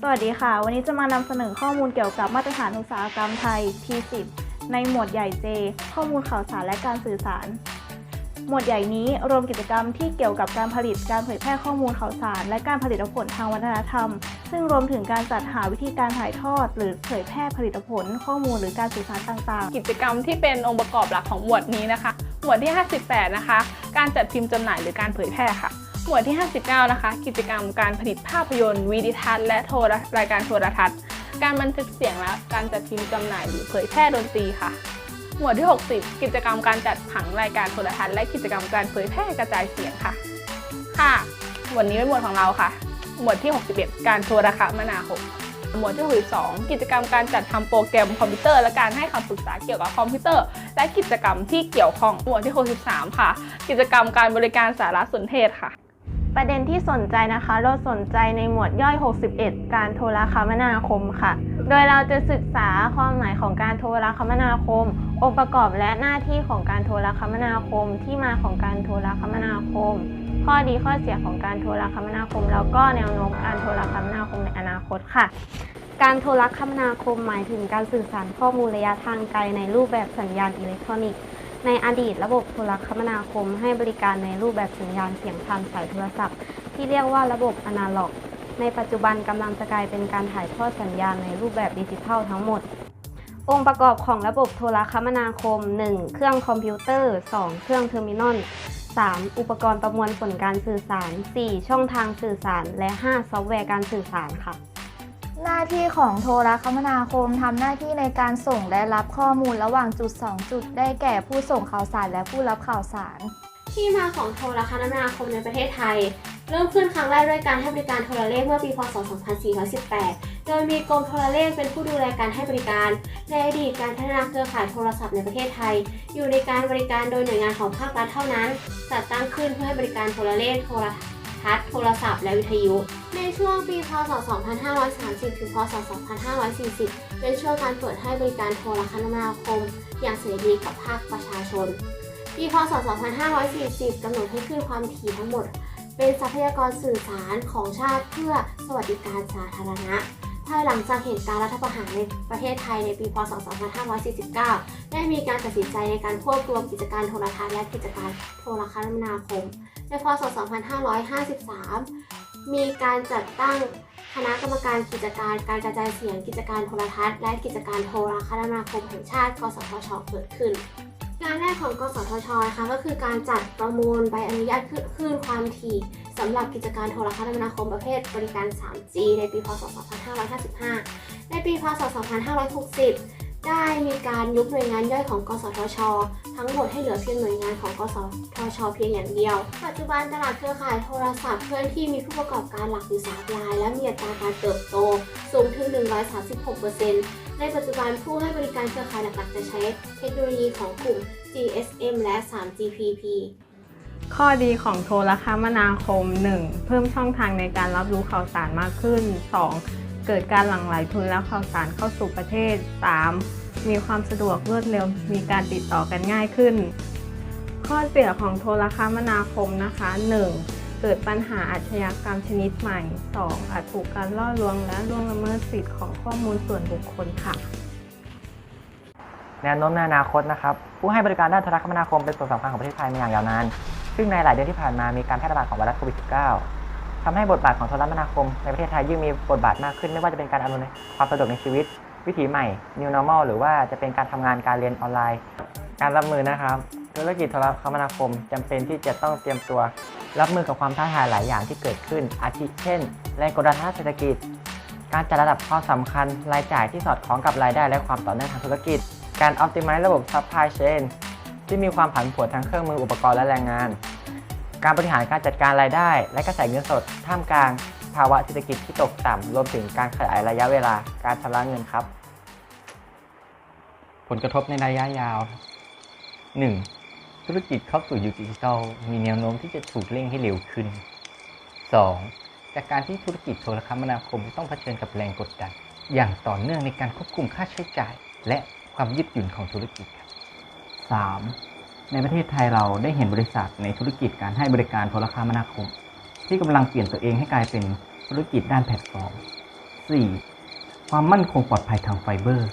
สวัสดีค่ะ วันนี้จะมานำเสนอข้อมูลเกี่ยวกับมาตรฐานอุตสาหกรรมไทย T10 ในหมวดใหญ่ J ข้อมูลข่าวสารและการสื่อสาร หมวดใหญ่นี้รวมกิจกรรมที่เกี่ยวกับการผลิตการเผยแพร่ข้อมูลข่าวสาร และการผลิตผลทางวัฒนธรรม ซึ่งรวมถึงการจัดหาวิธีการถ่ายทอด หรือเผยแพร่ผลิตผล ข้อมูลหรือการสื่อสารต่างๆ กิจกรรมที่เป็นองค์ประกอบหลักของหมวดนี้นะคะ หมวดที่ 58 นะคะ การจัดพิมพ์จำหน่ายหรือการเผยแพร่ค่ะ หมวดที่ 59 นะคะ กิจกรรมการผลิตภาพยนตร์วิดิทัศน์และโทรรายการโทรทัศน์ การบันทึกเสียงและการจัดพิมพ์จำหน่ายหรือเผยแพร่ดนตรีค่ะ หมวดที่ 60 กิจกรรมการจัดผังรายการโทรทัศน์และกิจกรรมการเผยแพร่กระจายเสียงค่ะ ค่ะ หมวดนี้เป็นหมวดของเราค่ะ หมวดที่ 61 การโทรคมนาคมหมวดที่62กิจกรรมการจัดทำโปรแกรมคอมพิวเตอร์ และการให้คำปรึกษาเกี่ยวกับคอมพิวเตอร์ และกิจกรรมที่เกี่ยวข้อง หมวดที่ 63 ค่ะ กิจกรรมการบริการสารสนเทศค่ะ ประเด็นที่สนใจนะคะ เราสนใจในหมวดย่อย 61 การโทรคมนาคมค่ะ โดยเราจะศึกษาความหมายของการโทรคมนาคม องค์ประกอบและหน้าที่ของการโทรคมนาคม ที่มาของการโทรคมนาคม ข้อดีข้อเสียของการโทรคมนาคม แล้วก็แนวโน้มการโทรคมนาคมในอนาคตค่ะการโทรคมนาคมหมายถึงการสื่อสารข้อมูลระยะทางไกลในรูปแบบสัญญาณอิเล็กทรอนิกส์ ในอดีตระบบโทรคมนาคมให้บริการในรูปแบบสัญญาณเสียงผ่านสายโทรศัพท์ ที่เรียกว่าระบบอนาล็อก ในปัจจุบันกำลังจะกลายเป็นการถ่ายทอดสัญญาณในรูปแบบดิจิทัลทั้งหมด องค์ประกอบของระบบโทรคมนาคม 1. เครื่องคอมพิวเตอร์ 2. เครื่องเทอร์มินอล 3. อุปกรณ์ประมวลผลการสื่อสาร 4. ช่องทางสื่อสาร และ 5. ซอฟต์แวร์การสื่อสารค่ะ หน้าที่ของโทรคมนาคมทำหน้าที่ในการส่งและรับข้อมูลระหว่างจุด 2 จุด ได้แก่ผู้ส่งข่าวสารและผู้รับข่าวสาร ที่มาของโทรคมนาคมในประเทศไทย เริ่มขึ้นครั้งแรกด้วยการให้บริการโทรเลขเมื่อปีพศ 2418 โดยมีกรมโทรเลขเป็นผู้ดูแลการให้บริการ ในอดีตการพัฒนาเครือข่ายโทรศัพท์ในประเทศไทย อยู่ในการบริการโดยหน่วยงานของภาครัฐเท่านั้น จัดตั้งขึ้นเพื่อให้บริการโทรเลขโทร ทัศน์ โทรศัพท์ และวิทยุ ในช่วงปีพศ 2530 ถึงพศ 2540 เป็นช่วงการเปิดให้บริการโทรคมนาคม อย่างเสรีกับภาคประชาชน ปีพศ 2540 กำหนดให้ขึ้นความถี่ทั้งหมด เป็นทรัพยากรสื่อสารของชาติเพื่อสวัสดิการสาธารณะ ภายหลังจากเหตุการณ์รัฐประหารในประเทศไทยในปีพศ 2549 ได้มีการตัดสินใจในการควบรวมกิจการโทรทัศน์และกิจการโทรคมนาคม ในพศ 2553 มีการจัดตั้งคณะกรรมการกิจการการกระจายเสียงกิจการโทรทัศน์ และกิจการโทรคมนาคมแห่งชาติ กสทช เกิดขึ้น งานแรกของกสทชนะคะก็คือการจัดประมูลใบอนุญาตคลื่นความถี่สำหรับกิจการโทรคมนาคมประเภทบริการ 3G ในปี พศ 2555 ในปี พศ 2560 ได้มีการยุบหน่วยงานย่อยของ กสทช ทั้งหมดให้เหลือเพียงหน่วยงานของ กสทช เพียงอย่างเดียว ปัจจุบันตลาดเครือข่ายโทรศัพท์เคลื่อนที่มีผู้ประกอบการหลักอยู่3ราย และมีอัตราการเติบโตสูงถึง 136% ในปัจจุบันผู้ให้บริการเครือข่ายหลักๆ จะใช้เทคโนโลยีของกลุ่ม GSM และ 3GPP ข้อดีของโทรคมนาคม 1. เพิ่มช่องทางในการรับรู้ข่าวสารมากขึ้น 2. เกิดการหลั่งไหลทุนและข่าวสารเข้าสู่ประเทศ 3. มีความสะดวกรวดเร็ว มีการติดต่อกันง่ายขึ้น ข้อเสียของโทรคมนาคมนะคะ 1. เกิดปัญหาอาชญากรรมชนิดใหม่ 2. อาจถูกการล่อลวงและล่วงละเมิดสิทธิ์ของข้อมูลส่วนบุคคลค่ะแนวโน้มในอนาคตนะครับผู้ให้บริการด้านโทรคมนาคมเป็นส่วนสำคัญของประเทศไทยมาอย่างยาวนาน ซึ่งในหลายเดือนที่ผ่านมามีการแพร่ระบาดของไวรัสโควิด -19 ทำให้บทบาทของโทรคมนาคมในประเทศไทยยิ่งมีบทบาทมากขึ้น ไม่ว่าจะเป็นการอำนวยความสะดวกในชีวิต วิถีใหม่ New Normal หรือว่าจะเป็นการทำงานการเรียนออนไลน์ การรับมือนะครับ ธุรกิจโทรคมนาคมจำเป็นที่จะต้องเตรียมตัว รับมือกับความท้าทายหลายอย่างที่เกิดขึ้น อาทิเช่นแรงกดดันทางเศรษฐกิจ การจัดระดับความสำคัญรายจ่ายที่สอดคล้องกับรายได้และความต่อเนื่องทางธุรกิจ การ optimize ระบบ supply chain ที่มีความผันผวนทางเครื่องมืออุปกรณ์และแรงงาน การบริหารการจัดการรายได้ และกระแสเงินสด ท่ามกลาง ภาวะเศรษฐกิจที่ตกต่ำรวมถึงการขยายระยะเวลาการชำระเงินครับ ผลกระทบในระยะยาว 1. ธุรกิจเข้าสู่ยุคดิจิทัลมีแนวโน้มที่จะถูกเร่งให้เร็วขึ้น 2. จากการที่ธุรกิจโทรคมนาคมต้องเผชิญกับแรงกดดัน อย่างต่อเนื่องในการควบคุมค่าใช้จ่าย และความยืดหยุ่นของธุรกิจครับ 3. ในประเทศไทยเราได้เห็นบริษัทในธุรกิจการให้บริการโทรคมนาคม ที่กำลังเปลี่ยนตัวเองให้กลายเป็นธุรกิจด้านแพลตฟอร์ม 4. ความมั่นคงปลอดภัยทางไฟเบอร์